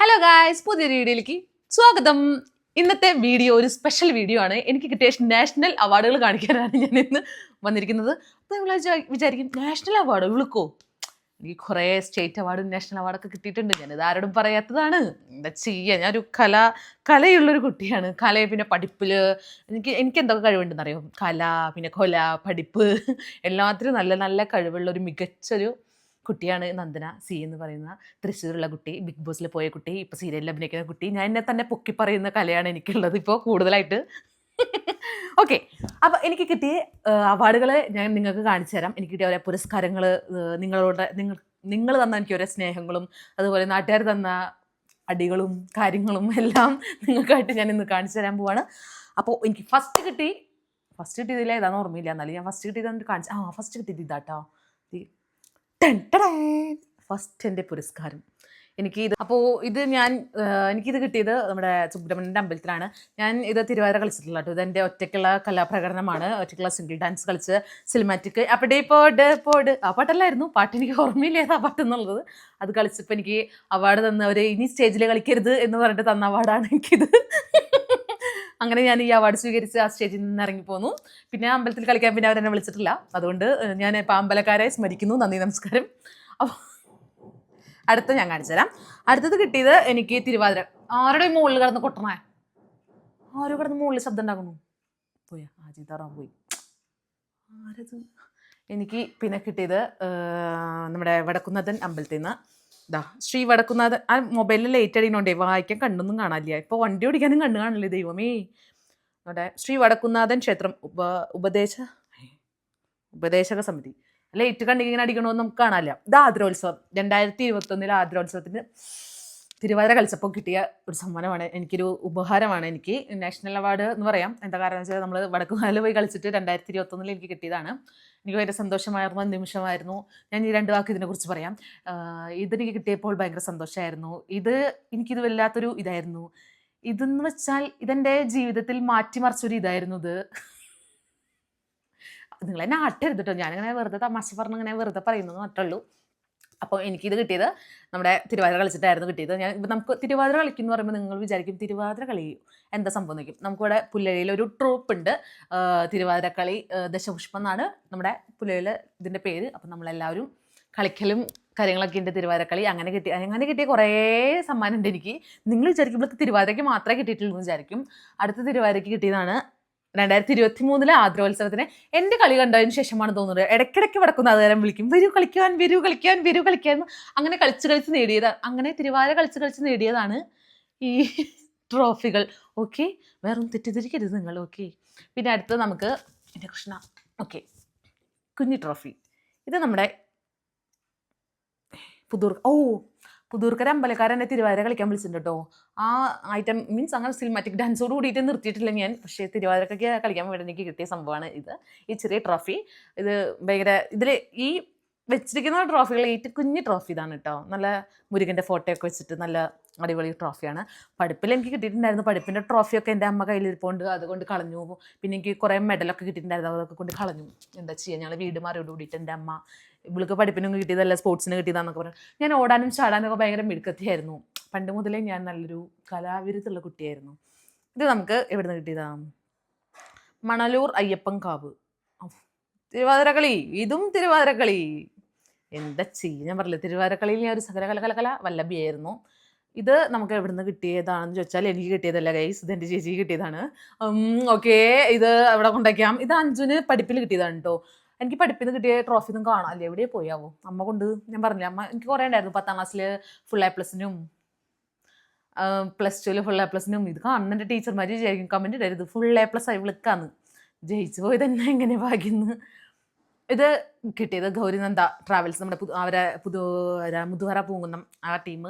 Hello guys പുതിയ വീഡിയോയിലേക്ക് സ്വാഗതം. ഇന്നത്തെ വീഡിയോ ഒരു സ്പെഷ്യൽ വീഡിയോ ആണ്. എനിക്ക് കിട്ടിയ നാഷണൽ അവാർഡുകൾ കാണിക്കാനാണ് ഞാൻ ഇന്ന് വന്നിരിക്കുന്നത്. അപ്പോൾ നിങ്ങൾ വിചാ- വിചാരിക്കും നാഷണൽ അവാർഡ് വിളിക്കോ എനിക്ക് കുറേ സ്റ്റേറ്റ് അവാർഡും നാഷണൽ അവാർഡൊക്കെ കിട്ടിയിട്ടുണ്ട്. ഞാനിത് ആരോടും പറയാത്തതാണ്. എന്താ ചെയ്യുക ഞാനൊരു കല കലയുള്ളൊരു കുട്ടിയാണ്. കല പിന്നെ പഠിപ്പിൽ എനിക്ക് എനിക്ക് എന്തൊക്കെ കഴിവുണ്ടെന്ന് അറിയോ കല പിന്നെ കൊല പഠിപ്പ് എല്ലാത്തിനും നല്ല നല്ല കഴിവുള്ള ഒരു മികച്ചൊരു കുട്ടിയാണ് നന്ദന സി എന്ന് പറയുന്ന തൃശ്ശൂരുള്ള കുട്ടി ബിഗ് ബോസിൽ പോയ കുട്ടി ഇപ്പോൾ സീരിയലിൽ അഭിനയിക്കുന്ന കുട്ടി. ഞാൻ എന്നെ തന്നെ പൊക്കി പറയുന്ന കലയാണ് എനിക്കുള്ളത് ഇപ്പോൾ കൂടുതലായിട്ട്. ഓക്കെ അപ്പോൾ എനിക്ക് കിട്ടിയ അവാർഡുകൾ ഞാൻ നിങ്ങൾക്ക് കാണിച്ചു തരാം. എനിക്ക് കിട്ടിയ ഓരോ പുരസ്കാരങ്ങൾ നിങ്ങളോട് നിങ്ങൾ നിങ്ങൾ തന്ന എനിക്ക് ഓരോ സ്നേഹങ്ങളും അതുപോലെ നാട്ടുകാർ തന്ന അടികളും കാര്യങ്ങളും എല്ലാം നിങ്ങൾക്കായിട്ട് ഞാൻ ഇന്ന് കാണിച്ചു തരാൻ പോവാണ്. അപ്പോൾ എനിക്ക് ഫസ്റ്റ് കിട്ടി ഫസ്റ്റ് കിട്ടിയതില്ല ഏതാണെന്ന് ഓർമ്മയില്ല. എന്നാലും ഞാൻ ഫസ്റ്റ് കിട്ടിയത് കാണിച്ചു ആ ഫസ്റ്റ് കിട്ടിയത് ഇതാട്ടോ. ഫസ്റ്റ് എന്റെ പുരസ്കാരം. എനിക്ക് ഇത് അപ്പോൾ ഇത് ഞാൻ എനിക്കിത് കിട്ടിയത് നമ്മുടെ സുബ്രഹ്മണ്യന്റെ അമ്പലത്തിലാണ്. ഞാൻ ഇത് തിരുവാതിര കളിച്ചിട്ടുള്ള കേട്ടോ. ഇതെന്റെ ഒറ്റയ്ക്കുള്ള കലാപ്രകടനമാണ്. ഒറ്റയ്ക്കുള്ള സിംഗിൾ ഡാൻസ് കളിച്ച് സിനിമാറ്റിക് അപ്പടേ പോട് പോട്. ആ പാട്ടല്ലായിരുന്നു. പാട്ട് എനിക്ക് ഓർമ്മയില്ല ആ പാട്ട് എന്നുള്ളത്. അത് കളിച്ചപ്പോൾ എനിക്ക് അവാർഡ് തന്നവർ ഇനി സ്റ്റേജിൽ കളിക്കരുത് എന്ന് പറഞ്ഞിട്ട് തന്ന അവാർഡാണ് എനിക്കിത്. അങ്ങനെ ഞാൻ ഈ അവാർഡ് സ്വീകരിച്ച് ആ സ്റ്റേജിൽ നിന്ന് ഇറങ്ങി പോന്നു. പിന്നെ അമ്പലത്തിൽ കളിക്കാൻ പിന്നെ അവരെന്നെ വിളിച്ചിട്ടില്ല. അതുകൊണ്ട് ഞാൻ ഇപ്പം അമ്പലക്കാരെ സ്മരിക്കുന്നു. നന്ദി നമസ്കാരം. അപ്പോൾ അടുത്ത ഞാൻ കാണിച്ചു തരാം. അടുത്തത് കിട്ടിയത് എനിക്ക് തിരുവാതിര. ആരുടെ മുകളിൽ കിടന്ന് കൊട്ടണേ? ആരോ കിടന്ന് മുകളിൽ ശബ്ദം ഉണ്ടാക്കുന്നു. പോയാ ആ പോയി. ആരത്? എനിക്ക് പിന്നെ കിട്ടിയത് നമ്മുടെ വടക്കുന്നതൻ അമ്പലത്തിൽ നിന്ന് ഇതാ ശ്രീ വടക്കുന്നാഥ് ആ മൊബൈലിൽ ലേറ്റ് അടിക്കണോണ്ടേ വായിക്കാൻ കണ്ണൊന്നും കാണാനില്ല. ഇപ്പോൾ വണ്ടി ഓടിക്കാനും കണ്ണു കാണില്ലേ ദൈവമേ? അവിടെ ശ്രീ വടക്കുന്നാഥൻ ക്ഷേത്രം ഉപ ഉപദേശ ഉപദേശക സമിതി. ലേറ്റ് കണ്ടിങ്ങനെ അടിക്കണമെന്ന് നമുക്ക് കാണാനില്ല. ഇത് ആദ്രോത്സവം രണ്ടായിരത്തി ഇരുപത്തൊന്നിലെ ആദ്രോത്സവത്തിന് തിരുവാതിര കളിച്ചപ്പോൾ കിട്ടിയ ഒരു സമ്മാനമാണ്. എനിക്കൊരു ഉപഹാരമാണ്. എനിക്ക് നാഷണൽ അവാർഡ് എന്ന് പറയാം. എന്താ കാരണം വെച്ചാൽ നമ്മൾ വടക്കുനാല് പോയി കളിച്ചിട്ട് രണ്ടായിരത്തി ഇരുപത്തൊന്നിൽ എനിക്ക് കിട്ടിയതാണ്. എനിക്ക് ഭയങ്കര സന്തോഷമായിരുന്ന നിമിഷമായിരുന്നു ഞാൻ ഈ രണ്ട് വാക്ക് ഇതിനെക്കുറിച്ച് പറയാം. ഇതെനിക്ക് കിട്ടിയപ്പോൾ ഭയങ്കര സന്തോഷമായിരുന്നു. ഇത് എനിക്കിത് വല്ലാത്തൊരു ഇതായിരുന്നു. ഇതെന്ന് വെച്ചാൽ ഇതെന്റെ ജീവിതത്തിൽ മാറ്റിമറിച്ചൊരു ഇതായിരുന്നു ഇത്. നിങ്ങൾ എന്നെ ആട്ടരുത് കേട്ടോ. ഞാനിങ്ങനെ വെറുതെ തമാശ പറഞ്ഞിങ്ങനെ വെറുതെ പറയുന്നത് മാത്രമേ അപ്പോൾ എനിക്കിത് കിട്ടിയത് നമ്മുടെ തിരുവാതിര കളിച്ചിട്ടായിരുന്നു കിട്ടിയത്. ഞാൻ ഇപ്പം നമുക്ക് തിരുവാതിര കളിക്കും എന്ന് പറയുമ്പോൾ നിങ്ങൾ വിചാരിക്കും തിരുവാതിര കളി എന്താ സംഭവം എന്ന് നോക്കും നമുക്കിവിടെ പുല്ലഴിയിൽ ഒരു ട്രൂപ്പ് ഉണ്ട്. തിരുവാതിര കളി ദശപുഷ്പം എന്നാണ് നമ്മുടെ പുല്ലഴിയിൽ ഇതിന്റെ പേര്. അപ്പം നമ്മളെല്ലാവരും കളിക്കലും കാര്യങ്ങളൊക്കെ ഉണ്ട് തിരുവാതിരക്കളി അങ്ങനെ കിട്ടി അങ്ങനെ കിട്ടിയ കുറേ സമ്മാനം ഉണ്ട് എനിക്ക്. നിങ്ങൾ വിചാരിക്കും ഇവിടുത്തെ തിരുവാതിരയ്ക്ക് മാത്രമേ കിട്ടിയിട്ടുള്ളൂ എന്ന് വിചാരിക്കും. അടുത്ത തിരുവാതിരയ്ക്ക് കിട്ടിയതാണ് രണ്ടായിരത്തി ഇരുപത്തി മൂന്നിലെ ആദ്രോത്സവത്തിന് എന്റെ കളി കണ്ടതിന് ശേഷമാണ് തോന്നുന്നത്. ഇടയ്ക്കിടയ്ക്ക് വടക്കുന്ന അതുകാരം വിളിക്കും. വരൂ കളിക്കാൻ വരൂ കളിക്കാൻ വരൂ കളിക്കാൻ അങ്ങനെ കളിച്ച് കളിച്ച് നേടിയതാണ് അങ്ങനെ തിരുവാതിര കളിച്ച് കളിച്ച് നേടിയതാണ് ഈ ട്രോഫികൾ. ഓക്കെ? വേറെ ഒന്നും തെറ്റിദ്ധരിക്കരുത് നിങ്ങൾ. ഓക്കെ? പിന്നെ അടുത്തത് നമുക്ക് എന്റെ കൃഷ്ണ. ഓക്കെ? കുഞ്ഞി ട്രോഫി. ഇത് നമ്മുടെ പുതൂർ ഓ പുതൂർക്കര അമ്പലക്കാരൻ എന്നെ തിരുവാതിര കളിക്കാൻ വിളിച്ചിട്ടുണ്ട് കേട്ടോ ആ ഐറ്റം മീൻസ് അങ്ങനെ സിനിമാറ്റിക് ഡാൻസോട് കൂടിയിട്ട് നിർത്തിയിട്ടില്ല ഞാൻ. പക്ഷേ തിരുവാതിരക്കൊക്കെ കളിക്കാൻ വേണ്ടി എനിക്ക് കിട്ടിയ സംഭവമാണ് ഇത്. ഈ ചെറിയ ട്രോഫി ഇത് ഭയങ്കര ഇതിൽ ഈ വെച്ചിരിക്കുന്ന ട്രോഫികൾ ഏറ്റവും കുഞ്ഞു ട്രോഫി ഇതാണ് കേട്ടോ നല്ല മുരുകന്റെ ഫോട്ടോയൊക്കെ വെച്ചിട്ട് നല്ല അടിപൊളി ട്രോഫിയാണ് പഠിപ്പിൽ എനിക്ക് കിട്ടിയിട്ടുണ്ടായിരുന്നു. പഠിപ്പിന്റെ ട്രോഫിയൊക്കെ എന്റെ അമ്മ കയ്യിലിരിപ്പുണ്ട്. അതുകൊണ്ട് കളഞ്ഞു. പിന്നെ എനിക്ക് കുറേ മെഡലൊക്കെ കിട്ടിയിട്ടുണ്ടായിരുന്നു. അതൊക്കെ കൊണ്ട് കളഞ്ഞു. എന്താ ചെയ്യുക ഞങ്ങൾ വീട് മാറിയോട് കൂടിയിട്ട് എന്റെ അമ്മ ഇവൾക്ക് പഠിപ്പിനൊന്നും കിട്ടിയതല്ല. സ്പോർട്സിന് കിട്ടിയതാണെന്നൊക്കെ പറഞ്ഞു. ഞാൻ ഓടാനും ചാടാനും ഒക്കെ ഭയങ്കര മിടുക്കത്തിയായിരുന്നു. പണ്ട് മുതലേ ഞാൻ നല്ലൊരു കലാവിരുദ്ധുള്ള കുട്ടിയായിരുന്നു. ഇത് നമുക്ക് എവിടെ നിന്ന് കിട്ടിയതാ? മണലൂർ അയ്യപ്പൻ കാവ് തിരുവാതിരക്കളി. ഇതും തിരുവാതിരക്കളി. എന്താ ചെയ്യും? ഞാൻ പറഞ്ഞില്ല തിരുവാതിരക്കളിയിൽ ഞാൻ ഒരു സകല കല കല കല വല്ലഭിയായിരുന്നു ഇത് നമുക്ക് എവിടെ നിന്ന് കിട്ടിയതാണെന്ന് ചോദിച്ചാൽ എനിക്ക് കിട്ടിയതല്ല ഗൈസ് ഇത് എന്റെ ചേച്ചിക്ക് കിട്ടിയതാണ്. ഓക്കെ ഇത് അവിടെ കൊണ്ടുവയ്ക്കാം. ഇത് അഞ്ജുന് പഠിപ്പിൽ കിട്ടിയതാണ് കേട്ടോ എനിക്ക് പഠിപ്പിൽ നിന്ന് കിട്ടിയ ട്രോഫി ഒന്നും അല്ലേ? എവിടെ പോയാവോ? അമ്മ കൊണ്ട് ഞാൻ പറഞ്ഞില്ല അമ്മ എനിക്ക് കുറേ ഉണ്ടായിരുന്നു. പത്താം ക്ലാസ്സിൽ ഫുൾ എ പ്ലസിനും പ്ലസ് ടുവിൽ ഫുൾ എ പ്ലസിനും ഇത് കാണുന്ന എന്റെ ടീച്ചർമാർ വിചാരിക്കും കമന്റ് ഇടരുത്. ഫുൾ എ പ്ലസ് ആയി വിളിക്കാന്ന്. ജയിച്ചു പോയത് തന്നെ എങ്ങനെ ഭാഗ്യന്ന്. ഇത് കിട്ടിയത് ഗൗരിനന്ദ ട്രാവൽസ് നമ്മുടെ അവരെ പുതു മുതുവര പൂങ്കുന്നം ആ ടീം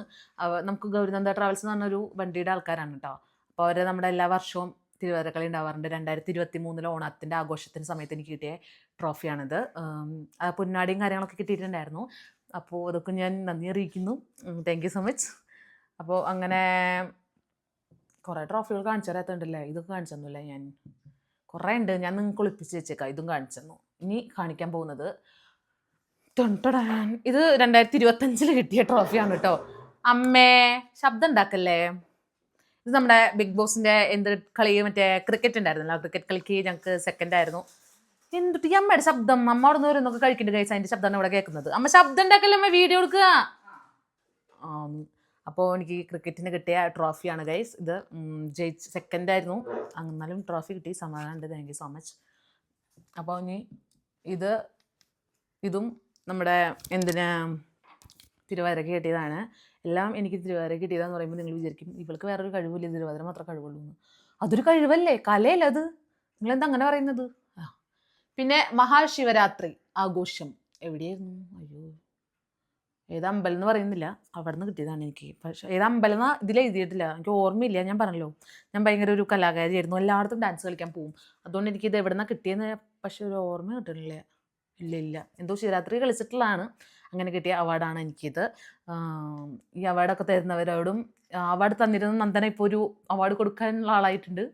നമുക്ക് ഗൗരിനന്ദ ട്രാവൽസ് എന്ന് പറഞ്ഞൊരു വണ്ടിയുടെ ആൾക്കാരാണ് കേട്ടോ അപ്പോൾ അവരെ നമ്മുടെ എല്ലാ വർഷവും തിരുവാതിരക്കളി ഉണ്ടാവാറുണ്ട്. രണ്ടായിരത്തി ഇരുപത്തി മൂന്നിലെ ഓണത്തിന്റെ ആഘോഷത്തിന് സമയത്ത് എനിക്ക് കിട്ടിയ ട്രോഫിയാണിത് പൊന്നാടിയും കാര്യങ്ങളൊക്കെ കിട്ടിയിട്ടുണ്ടായിരുന്നു. അപ്പോൾ അതൊക്കെ ഞാൻ നന്ദി അറിയിക്കുന്നു. താങ്ക് യു സോ മച്ച് അപ്പോൾ അങ്ങനെ കുറേ ട്രോഫികൾ കാണിച്ചു തരാത്തുണ്ടല്ലേ? ഇതൊക്കെ കാണിച്ചു ഞാൻ? കുറേ ഉണ്ട് ഞാൻ നിങ്ങൾക്ക് ഒളിപ്പിച്ച് വെച്ചേക്കാം. ഇതും കാണിച്ചെന്നു. ഇനി കാണിക്കാൻ പോകുന്നത്. ഇത് രണ്ടായിരത്തി ഇരുപത്തഞ്ചിൽ കിട്ടിയ ട്രോഫിയാണ് കേട്ടോ അമ്മേ ശബ്ദം ഉണ്ടാക്കല്ലേ ഇത് നമ്മുടെ ബിഗ് ബോസിന്റെ എന്ത് കളി മറ്റേ ക്രിക്കറ്റ് ഉണ്ടായിരുന്നല്ലോ ക്രിക്കറ്റ് കളിക്ക് ഞങ്ങൾക്ക് സെക്കൻഡ് ആയിരുന്നു. എന്തുട്ട് അമ്മയുടെ ശബ്ദം? അമ്മ അവിടെ നിന്ന് ഓരോന്നൊക്കെ കഴിക്കേണ്ട കഴിച്ചാൽ അതിന്റെ ശബ്ദമാണ് ഇവിടെ കേൾക്കുന്നത് അമ്മ ശബ്ദം ഉണ്ടാക്കല്ലേ അമ്മ? വീഡിയോ എടുക്കുക. അപ്പോൾ എനിക്ക് ക്രിക്കറ്റിന് കിട്ടിയ ട്രോഫിയാണ് ഗൈസ് ഇത് ജയിച്ച് സെക്കൻഡ് ആയിരുന്നു. എന്നാലും ട്രോഫി കിട്ടി. സമാധാനമുണ്ട് താങ്ക് യു സോ മച്ച് അപ്പോൾ ഇനി ഇത് ഇതും നമ്മുടെ എന്തിനാ തിരുവാതിരക്ക് കിട്ടിയതാണ്. എല്ലാം എനിക്ക് തിരുവാതിര കിട്ടിയതാന്ന് പറയുമ്പോൾ നിങ്ങൾ വിചാരിക്കും ഇവൾക്ക് വേറൊരു കഴിവില്ല. തിരുവാതിര മാത്രം കഴിവുള്ളൂ എന്ന്. അതൊരു കഴിവല്ലേ? കലയല്ല അത്? നിങ്ങളെന്താ അങ്ങനെ പറയുന്നത്? പിന്നെ മഹാശിവരാത്രി ആഘോഷം. എവിടെയായിരുന്നു? അയ്യോ. ഏത് അമ്പലം എന്ന് പറയുന്നില്ല. അവിടെ നിന്ന് കിട്ടിയതാണ് എനിക്ക്. പക്ഷേ ഏത് അമ്പലം എന്നാ ഇതിൽ എഴുതിയിട്ടില്ല. എനിക്ക് ഓർമ്മയില്ല. ഞാൻ പറഞ്ഞല്ലോ. ഞാൻ ഭയങ്കര ഒരു കലാകാരിയായിരുന്നു. എല്ലായിടത്തും ഡാൻസ് കളിക്കാൻ പോകും അതുകൊണ്ട് എനിക്ക് ഇത് എവിടെ നിന്നാണ് കിട്ടിയെന്ന് പക്ഷെ ഒരു ഓർമ്മ കിട്ടണില്ല ഇല്ല ഇല്ല. എന്തോ ശിവരാത്രി കളിച്ചിട്ടുള്ളതാണ്. അങ്ങനെ കിട്ടിയ അവാർഡാണ് എനിക്കിത്. ഈ അവാർഡൊക്കെ തരുന്നവരോടും അവാർഡ് തന്നിരുന്ന നന്ദന ഇപ്പോൾ ഒരു അവാർഡ് കൊടുക്കാനുള്ള ആളായിട്ടുണ്ട്.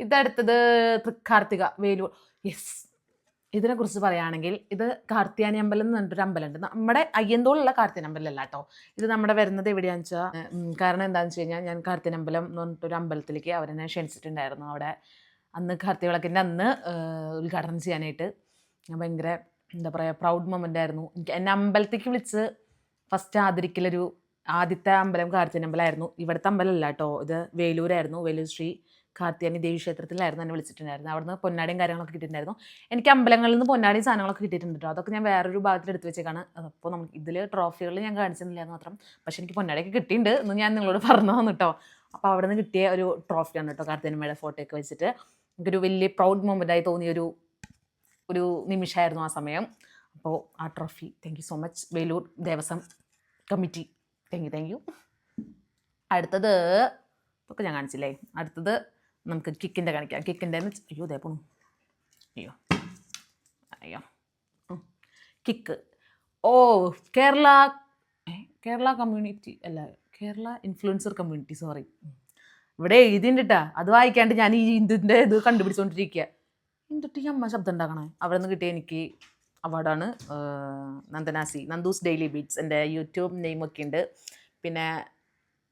ഇതടുത്തത് തൃക്കാർത്തിക വേലൂർ. യെസ് ഇതിനെക്കുറിച്ച് പറയുകയാണെങ്കിൽ ഇത് കാർത്തിയാനി അമ്പലം എന്ന് പറഞ്ഞിട്ടൊരു അമ്പലമുണ്ട്. നമ്മുടെ അയ്യന്തോളുള്ള കാർത്തിയാനി അമ്പലം അല്ല കേട്ടോ. ഇത് നമ്മുടെ വരുന്നത് എവിടെയാണെന്ന് വെച്ചാൽ കാരണം എന്താണെന്ന് വെച്ച് കഴിഞ്ഞാൽ ഞാൻ കാർത്തിയാനി അമ്പലം എന്ന് പറഞ്ഞിട്ടൊരു അമ്പലത്തിലേക്ക് അവരെന്നെ ക്ഷണിച്ചിട്ടുണ്ടായിരുന്നു. അവിടെ അന്ന് കാർത്തി വിളക്കിന്റെ അന്ന് ഉദ്ഘാടനം ചെയ്യാനായിട്ട് ഞാൻ ഭയങ്കര എന്താ പറയുക പ്രൗഡ് മൊമെന്റ് ആയിരുന്നു. എനിക്ക് എന്നെ അമ്പലത്തേക്ക് വിളിച്ച് ഫസ്റ്റ് ആദരിക്കലൊരു ആദ്യത്തെ അമ്പലം കാർത്തിയാനി അമ്പലമായിരുന്നു. ഇവിടുത്തെ അമ്പലമല്ല കേട്ടോ ഇത് വേലൂരായിരുന്നു വേലൂർ ശ്രീ കാർത്തിയാനി ദേവി ക്ഷേത്രത്തിലായിരുന്നു എന്നെ വിളിച്ചിട്ടുണ്ടായിരുന്നത്. അവിടുന്ന് പൊന്നാടിയും കാര്യങ്ങളൊക്കെ കിട്ടിയിട്ടുണ്ടായിരുന്നു. എനിക്ക് അമ്പലങ്ങളിൽ നിന്ന് പൊന്നാടിയും സാധനങ്ങളൊക്കെ കിട്ടിയിട്ടുണ്ട് കേട്ടോ അതൊക്കെ ഞാൻ വേറൊരു ഭാഗത്തിൽ എടുത്ത് വെച്ചേക്കാണ്. അപ്പോൾ നമുക്ക് ഇതിൽ ട്രോഫികൾ ഞാൻ കാണിച്ചിരുന്നില്ല എന്ന് മാത്രം. പക്ഷേ എനിക്ക് പൊന്നാടിയൊക്കെ കിട്ടിയിട്ടുണ്ട് എന്ന് ഞാൻ നിങ്ങളോട് പറഞ്ഞു തന്നു കേട്ടോ അപ്പോൾ അവിടെ നിന്ന് കിട്ടിയ ഒരു ട്രോഫിയാണ് കേട്ടോ കാർത്തിയനമ്മയുടെ ഫോട്ടോ ഒക്കെ വെച്ചിട്ട്. എനിക്കൊരു വലിയ പ്രൗഡ് മൊമെന്റായി തോന്നിയ ഒരു ഒരു നിമിഷമായിരുന്നു ആ സമയം. അപ്പോൾ ആ trophy thank you so much Velur Devaswom committee thank you thank you അടുത്തത് ഒക്കെ ഞാൻ കാണിച്ചില്ലേ? അടുത്തത് നമുക്ക് കിക്കിന്റെ കാണിക്കാം. കിക്കിന്റെ അയ്യോ ദേ പോണു അയ്യോ. അയ്യോ. കിക്ക്. ഓ കേരള കേരള കമ്മ്യൂണിറ്റി അല്ല കേരള ഇൻഫ്ലുവൻസർ കമ്മ്യൂണിറ്റി സോറി ഇവിടെ എഴുതിണ്ടിട്ടാ അത് വായിക്കാണ്ട് ഞാൻ ഈ ഇതിന്റെ ഇത് കണ്ടുപിടിച്ചുകൊണ്ടിരിക്കുക എന്തൊട്ട് ഈ അമ്മ ശബ്ദം ഉണ്ടാക്കണേ? അവിടെ നിന്ന് കിട്ടിയ എനിക്ക് അവാർഡാണ് നന്ദനാസി. നന്ദൂസ് ഡെയിലി ബീറ്റ്സ് എന്റെ യൂട്യൂബ് നെയിമൊക്കെ ഉണ്ട്. പിന്നെ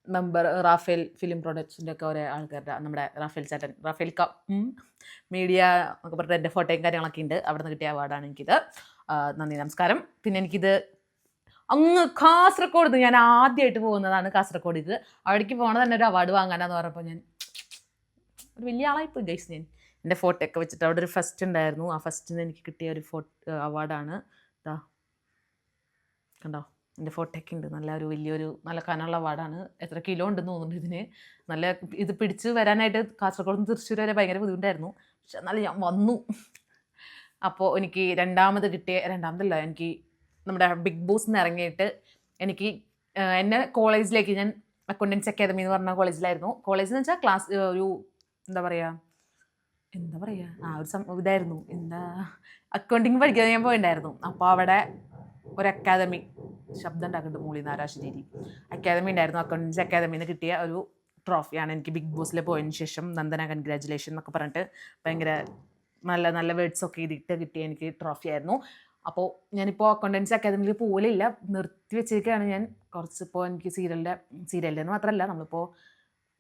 മെമ്പർ റാഫേൽ ഫിലിം പ്രൊഡക്ഷന്റെ ഒക്കെ ഓരോ ആൾക്കാരുടെ നമ്മുടെ റാഫേൽ ചേട്ടൻ റാഫേൽ ക മീഡിയ ഒക്കെ പറഞ്ഞിട്ട് എന്റെ ഫോട്ടോയും കാര്യങ്ങളൊക്കെ ഉണ്ട് അവിടെ നിന്ന് കിട്ടിയ അവാർഡാണ് എനിക്കിത്. നന്ദി നമസ്കാരം. പിന്നെ എനിക്കിത് അങ്ങ് കാസർഗോഡ് ഞാൻ ആദ്യമായിട്ട് പോകുന്നതാണ് കാസർഗോഡിക്ക് അവിടേക്ക് പോകണത് തന്നെ ഒരു അവാർഡ് വാങ്ങാനാന്ന് പറഞ്ഞപ്പോൾ ഞാൻ ഒരു വലിയ ആളായിപ്പോയി ഗൈസ് ഞാൻ. എന്റെ ഫോട്ടോ ഒക്കെ വെച്ചിട്ട് അവിടെ ഒരു ഫസ്റ്റ് ഉണ്ടായിരുന്നു ആ ഫസ്റ്റിന് എനിക്ക് കിട്ടിയ ഒരു ഫോട്ടോ അവാർഡാണ് ഇതാ കണ്ടോ? എന്റെ ഫോട്ടോ ഒക്കെ ഉണ്ട് നല്ല ഒരു വലിയൊരു നല്ല കനമുള്ള വാടാണ്. എത്ര കിലോ ഉണ്ടെന്ന് തോന്നുന്നു ഇതിന്. നല്ല ഇത് പിടിച്ച് വരാനായിട്ട് കാസർഗോഡ് നിന്ന് തൃശ്ശൂർ വരെ ഭയങ്കര ബുദ്ധിമുട്ടായിരുന്നു. പക്ഷെ എന്നാലും ഞാൻ വന്നു. അപ്പോൾ എനിക്ക് രണ്ടാമത് കിട്ടിയ രണ്ടാമതല്ല എനിക്ക് നമ്മുടെ ബിഗ് ബോസ് നിന്ന് ഇറങ്ങിയിട്ട് എനിക്ക് എന്നെ കോളേജിലേക്ക് ഞാൻ അക്കൗണ്ടൻസ് അക്കാദമി എന്ന് പറഞ്ഞ കോളേജിലായിരുന്നു. കോളേജ് എന്ന് വെച്ചാൽ ക്ലാസ് ഒരു എന്താ പറയുക എന്താ പറയുക ആ ഒരു സം ഇതായിരുന്നു. എന്താ അക്കൗണ്ടിങ് പഠിക്കാൻ ഞാൻ പോയിണ്ടായിരുന്നു അപ്പോൾ അവിടെ ഒരു അക്കാദമി ശബ്ദം ഉണ്ടാക്കുന്നുണ്ട് മൂളി നാരാശിരി അക്കാദമി ഉണ്ടായിരുന്നു. അക്കൗണ്ടൻസ് അക്കാദമിയിൽ നിന്ന് കിട്ടിയ ഒരു ട്രോഫിയാണ് എനിക്ക് ബിഗ് ബോസിൽ പോയതിന് ശേഷം. നന്ദന കൺഗ്രാജുലേഷൻ എന്നൊക്കെ പറഞ്ഞിട്ട് ഭയങ്കര നല്ല നല്ല വേർഡ്സ് ഒക്കെ ഇതിട്ട് കിട്ടിയ എനിക്ക് ട്രോഫി ആയിരുന്നു. അപ്പോൾ ഞാനിപ്പോൾ അക്കൗണ്ടൻസി അക്കാദമിയിൽ പോലില്ല നിർത്തി വെച്ചിരിക്കുകയാണ് ഞാൻ. കുറച്ചിപ്പോൾ എനിക്ക് സീരിയലിന്റെ സീരിയലിന്റെ മാത്രമല്ല നമ്മളിപ്പോൾ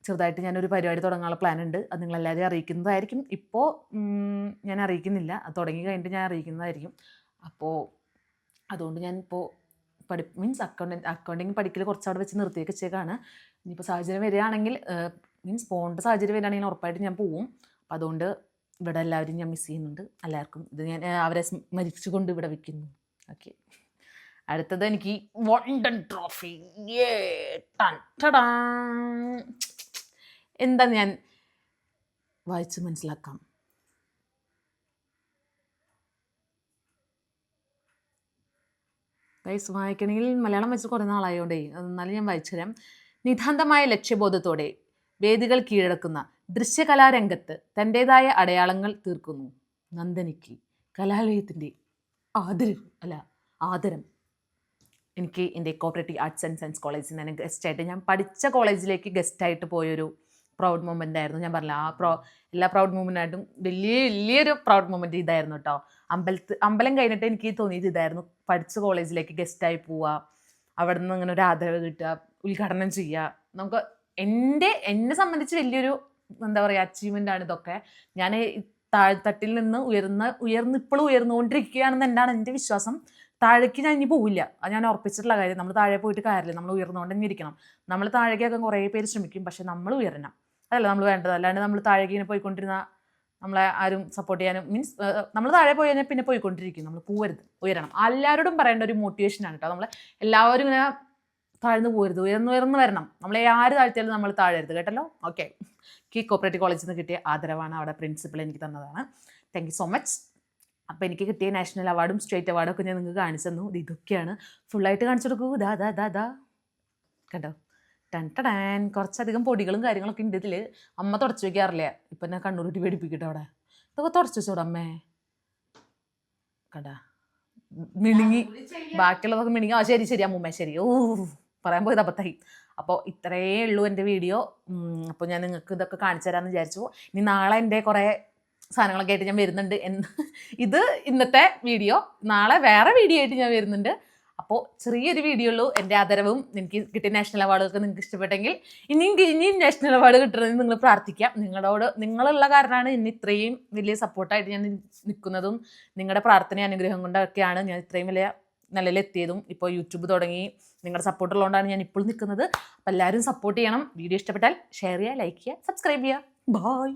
ചെറുതായിട്ട് ഞാനൊരു പരിപാടി തുടങ്ങാനുള്ള പ്ലാൻ ഉണ്ട്. അത് നിങ്ങളെല്ലാവരെയും അറിയിക്കുന്നതായിരിക്കും. ഇപ്പോൾ ഞാൻ അറിയിക്കുന്നില്ല. അത് തുടങ്ങി കഴിഞ്ഞിട്ട് ഞാൻ അറിയിക്കുന്നതായിരിക്കും. അപ്പോൾ അതുകൊണ്ട് ഞാൻ ഇപ്പോൾ പഠി മീൻസ് അക്കൗണ്ടന്റ് അക്കൗണ്ടിങ് പഠിക്കൽ കുറച്ച് അവിടെ വെച്ച് നിർത്തിയൊക്കെ ചെയ്യുകയാണ് ഇനിയിപ്പോൾ സാഹചര്യം വരികയാണെങ്കിൽ മീൻസ് പോകേണ്ട സാഹചര്യം വരികയാണെങ്കിൽ ഉറപ്പായിട്ട് ഞാൻ പോവും. അപ്പോൾ അതുകൊണ്ട് ഇവിടെ എല്ലാവരും ഞാൻ മിസ് ചെയ്യുന്നുണ്ട്. എല്ലാവർക്കും ഇത് ഞാൻ അവരെ സ്മരിച്ചുകൊണ്ട് ഇവിടെ വെക്കുന്നു. ഓക്കെ അടുത്തത് എനിക്ക് വണ്ടൻ ട്രോഫി എന്താ ഞാൻ വായിച്ച് മനസ്സിലാക്കാം. ഗൈസ് വായിക്കണമെങ്കിൽ മലയാളം വെച്ച് കുറേ നാളായതുകൊണ്ടേ എന്നാലും ഞാൻ വായിച്ചു തരാം നിതാന്തമായ ലക്ഷ്യബോധത്തോടെ വേദികൾ കീഴടക്കുന്ന ദൃശ്യകലാരംഗത്ത് തന്റെതായ അടയാളങ്ങൾ തീർക്കുന്നു. നന്ദനിക്ക് കലാലയത്തിന്റെ ആദരവ് അല്ല ആദരം. എനിക്ക് എന്റെ കോപ്പറേറ്റീവ് ആർട്സ് ആൻഡ് സയൻസ് കോളേജിൽ നിന്ന് ഗസ്റ്റായിട്ട് ഞാൻ പഠിച്ച കോളേജിലേക്ക് ഗസ്റ്റായിട്ട് പോയൊരു പ്രൗഡ് മൊമെന്റ് ആയിരുന്നു. ഞാൻ പറഞ്ഞില്ല ആ പ്രോ എല്ലാ പ്രൗഡ് മൊമെന്റായിട്ടും വലിയ വലിയൊരു പ്രൗഡ് മൊമെന്റ് ഇതായിരുന്നു കേട്ടോ അമ്പലത്ത് അമ്പലം കഴിഞ്ഞിട്ട് എനിക്ക് തോന്നിയത് ഇതായിരുന്നു. പഠിച്ച കോളേജിലേക്ക് ഗസ്റ്റായി പോവുക അവിടെ നിന്ന് ഇങ്ങനെ ഒരു ആദരവ് കിട്ടുക ഉദ്ഘാടനം ചെയ്യുക. നമുക്ക് എന്റെ എന്നെ സംബന്ധിച്ച് വലിയൊരു എന്താ പറയുക ആണ് ഇതൊക്കെ. ഞാൻ താഴ്ത്തട്ടിൽ നിന്ന് ഉയർന്ന ഉയർന്ന് ഇപ്പോഴും ഉയർന്നുകൊണ്ടിരിക്കുകയാണെന്ന് എന്താണ് എന്റെ വിശ്വാസം. താഴേക്ക് ഞാൻ ഇനി പോവില്ല. അത് ഞാൻ ഉറപ്പിച്ചിട്ടുള്ള കാര്യം നമ്മൾ താഴെ പോയിട്ട് കാര്യമില്ല. നമ്മൾ ഉയർന്നുകൊണ്ട് ഇരിക്കണം. നമ്മൾ താഴേക്കൊക്കെ കുറേ പേര് ശ്രമിക്കും പക്ഷെ നമ്മൾ ഉയരണം. അതല്ല നമ്മൾ വേണ്ടത്. അല്ലാണ്ട് നമ്മൾ താഴേക്ക് ഇങ്ങനെ പോയിക്കൊണ്ടിരുന്ന നമ്മളെ ആരും സപ്പോർട്ട് ചെയ്യാനും മീൻസ് നമ്മൾ താഴെ പോയി കഴിഞ്ഞാൽ പിന്നെ പോയിക്കൊണ്ടിരിക്കും. നമ്മൾ പോവരുത് ഉയരണം. എല്ലാവരോടും പറയേണ്ട ഒരു മോട്ടിവേഷനാണ് കേട്ടോ. നമ്മൾ എല്ലാവരും ഇങ്ങനെ താഴ്ന്നു പോരുത് ഉയർന്നു ഉയർന്നു വരണം. നമ്മളെ ആര് താഴ്ത്തിയാലും നമ്മൾ താഴരുത് കേട്ടല്ലോ? ഓക്കെ കി കോപ്പറേറ്റീവ് കോളേജിൽ നിന്ന് കിട്ടിയ ആദരവാണ് അവിടെ പ്രിൻസിപ്പൾ എനിക്ക് തന്നതാണ്. താങ്ക് യു സോ മച്ച് അപ്പോൾ എനിക്ക് കിട്ടിയ നാഷണൽ അവാർഡും സ്റ്റേറ്റ് അവാർഡും ഒക്കെ ഞാൻ നിങ്ങൾക്ക് കാണിച്ചു തന്നു. ഇത് ഇതൊക്കെയാണ്. ഫുള്ളായിട്ട് കാണിച്ചു കൊടുക്കൂ. ദാ ദാ ദാ ദാ. കണ്ടോ? ടൻ കുറച്ചധികം പൊടികളും കാര്യങ്ങളൊക്കെ ഉണ്ട് ഇതിൽ അമ്മ തുടച്ചു വെക്കാറില്ല? ഇപ്പം എന്നെ കണ്ണൂരിട്ട് പേടിപ്പിക്കട്ടെ അവിടെ. ഇതൊക്കെ തുടച്ചു വെച്ചോടെ അമ്മേ. കണ്ടാ മിണുങ്ങി ബാക്കിയുള്ളതൊക്കെ മിണുങ്ങി ആ ശരി ശരി അമ്മൂമ്മ ശരി. ഓ പറയാൻ പോയത് അബദ്ധമായി അപ്പോൾ ഇത്രയേ ഉള്ളൂ എന്റെ വീഡിയോ. അപ്പോൾ ഞാൻ നിങ്ങൾക്ക് ഇതൊക്കെ കാണിച്ചു തരാമെന്ന് വിചാരിച്ചു. ഇനി നാളെ എന്റെ കുറേ സാധനങ്ങളൊക്കെ ആയിട്ട് ഞാൻ വരുന്നുണ്ട്. എന്ന് ഇത് ഇന്നത്തെ വീഡിയോ. നാളെ വേറെ വീഡിയോ ആയിട്ട് ഞാൻ വരുന്നുണ്ട്. അപ്പോൾ ചെറിയൊരു വീഡിയോ ഉള്ളൂ. എന്റെ ആദരവും എനിക്ക് കിട്ടിയ നാഷണൽ അവാർഡൊക്കെ നിങ്ങൾക്ക് ഇഷ്ടപ്പെട്ടെങ്കിൽ ഇനിയും ഇനിയും നാഷണൽ അവാർഡ് കിട്ടണമെന്ന് നിങ്ങൾ പ്രാർത്ഥിക്കാം. നിങ്ങളോട് നിങ്ങളുള്ള കാരണമാണ് ഇന്ന് ഇത്രയും വലിയ സപ്പോർട്ടായിട്ട് ഞാൻ നിൽക്കുന്നതും നിങ്ങളുടെ പ്രാർത്ഥന അനുഗ്രഹം കൊണ്ടൊക്കെയാണ് ഞാൻ ഇത്രയും വലിയ നിലയിലെത്തിയതും ഇപ്പോൾ യൂട്യൂബ് തുടങ്ങി നിങ്ങളുടെ സപ്പോർട്ട് ഉള്ളതുകൊണ്ടാണ് ഞാൻ ഇപ്പോൾ നിൽക്കുന്നത്. അപ്പോൾ എല്ലാവരും സപ്പോർട്ട് ചെയ്യണം. വീഡിയോ ഇഷ്ടപ്പെട്ടാൽ ഷെയർ ചെയ്യുക ലൈക്ക് ചെയ്യുക സബ്സ്ക്രൈബ് ചെയ്യുക. ബായ്